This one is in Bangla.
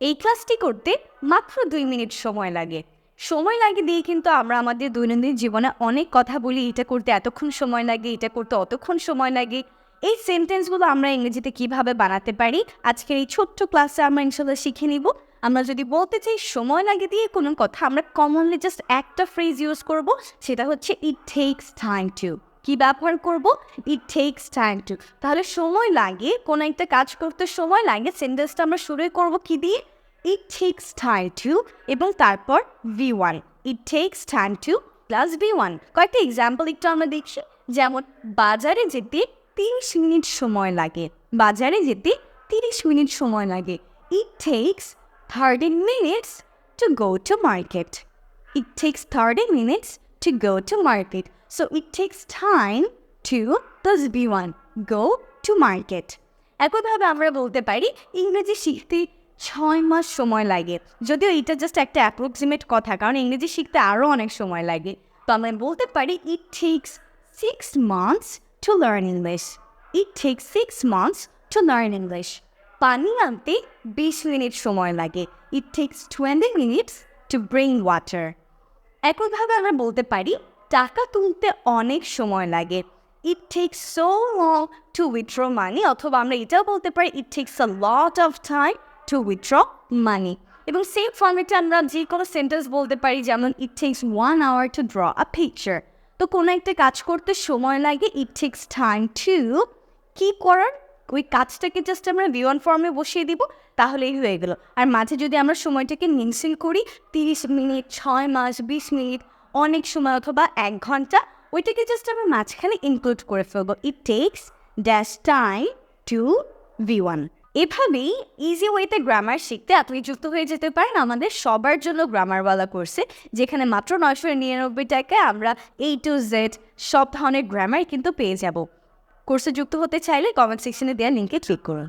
এই ক্লাসটি করতে মাত্র দুই মিনিট সময় লাগে। সময় লাগে দিয়ে কিন্তু আমরা আমাদের দৈনন্দিন জীবনে অনেক কথা বলি, এটা করতে এতক্ষণ সময় লাগে, এটা করতে অতক্ষণ সময় লাগে। এই সেন্টেন্সগুলো আমরা ইংরেজিতে কীভাবে বানাতে পারি, আজকের এই ছোট্ট ক্লাসে আমরা ইনশাল্লাহ শিখে নিব। আমরা যদি বলতে চাই সময় লাগে দিয়ে কোনো কথা, আমরা কমনলি জাস্ট একটা ফ্রেজ ইউজ করব, সেটা হচ্ছে ইট টেকস টাইম টু কি ব্যবহার করব? ইট টেকস টাইম টু তাহলে সময় লাগে, কোনো একটা কাজ করতে সময় লাগে সেন্টেন্সটা আমরা শুরুই করব কি দিয়ে? ইট টেকস টাইম টু এবং তারপর V one it takes time to plus V one কয়েকটা এক্সাম্পল একটু আমরা দেখছি। যেমন, বাজারে যেতে তিরিশ মিনিট সময় লাগে। বাজারে যেতে তিরিশ মিনিট সময় লাগে। It takes thirty minutes to go to market It takes 30 minutes to go to market. So it takes time to B1 go to market. একইভাবে আমরা বলতে পারি, ইংরেজি শিখতে ছয় মাস সময় লাগে। যদিও এটা জাস্ট একটা অ্যাপ্রক্সিমেট কথা, কারণ ইংরেজি শিখতে আরও অনেক সময় লাগে। তো আমরা বলতে পারি it takes six months to learn English it takes six months to learn English পানি আনতে বিশ মিনিট সময় লাগে। It takes twenty minutes to bring water একইভাবে আমরা বলতে পারি টাকা তুলতে অনেক সময় লাগে। It takes so long to withdraw money অথবা আমরা এটাও বলতে পারি it takes a lot of time to withdraw money এবং সেম ফর্মেটে আমরা যে কোনো সেন্টেন্স বলতে পারি, যেমন it takes one hour to draw a picture তো কোনো একটা কাজ করতে সময় লাগে ইট টেক্স টাইম টু কি করার? ওই কাজটাকে জাস্ট আমরা বিওয়ান ফর্মে বসিয়ে দিব, তাহলেই হয়ে গেল। আর মাঝে যদি আমরা সময়টাকে মেনশন করি, তিরিশ মিনিট, ছয় মাস, বিশ মিনিট অনেক সময় অথবা এক ঘণ্টা ওইটাকে জাস্ট আমরা মাঝখানে ইনক্লুড করে ফেলব। It takes dash time to V one এভাবেই ইজি ওয়েতে গ্রামার শিখতে আপনি যুক্ত হয়ে যেতে পারেন আমাদের সবার জন্য গ্রামারওয়ালা কোর্সে যেখানে মাত্র নয়শো নিরানব্বই টাকায় আমরা এই টু জেড সব ধরনের গ্রামার কিন্তু পেয়ে যাব। কোর্সে যুক্ত হতে চাইলে কমেন্ট সেকশনে দেওয়া লিঙ্কে ক্লিক করুন।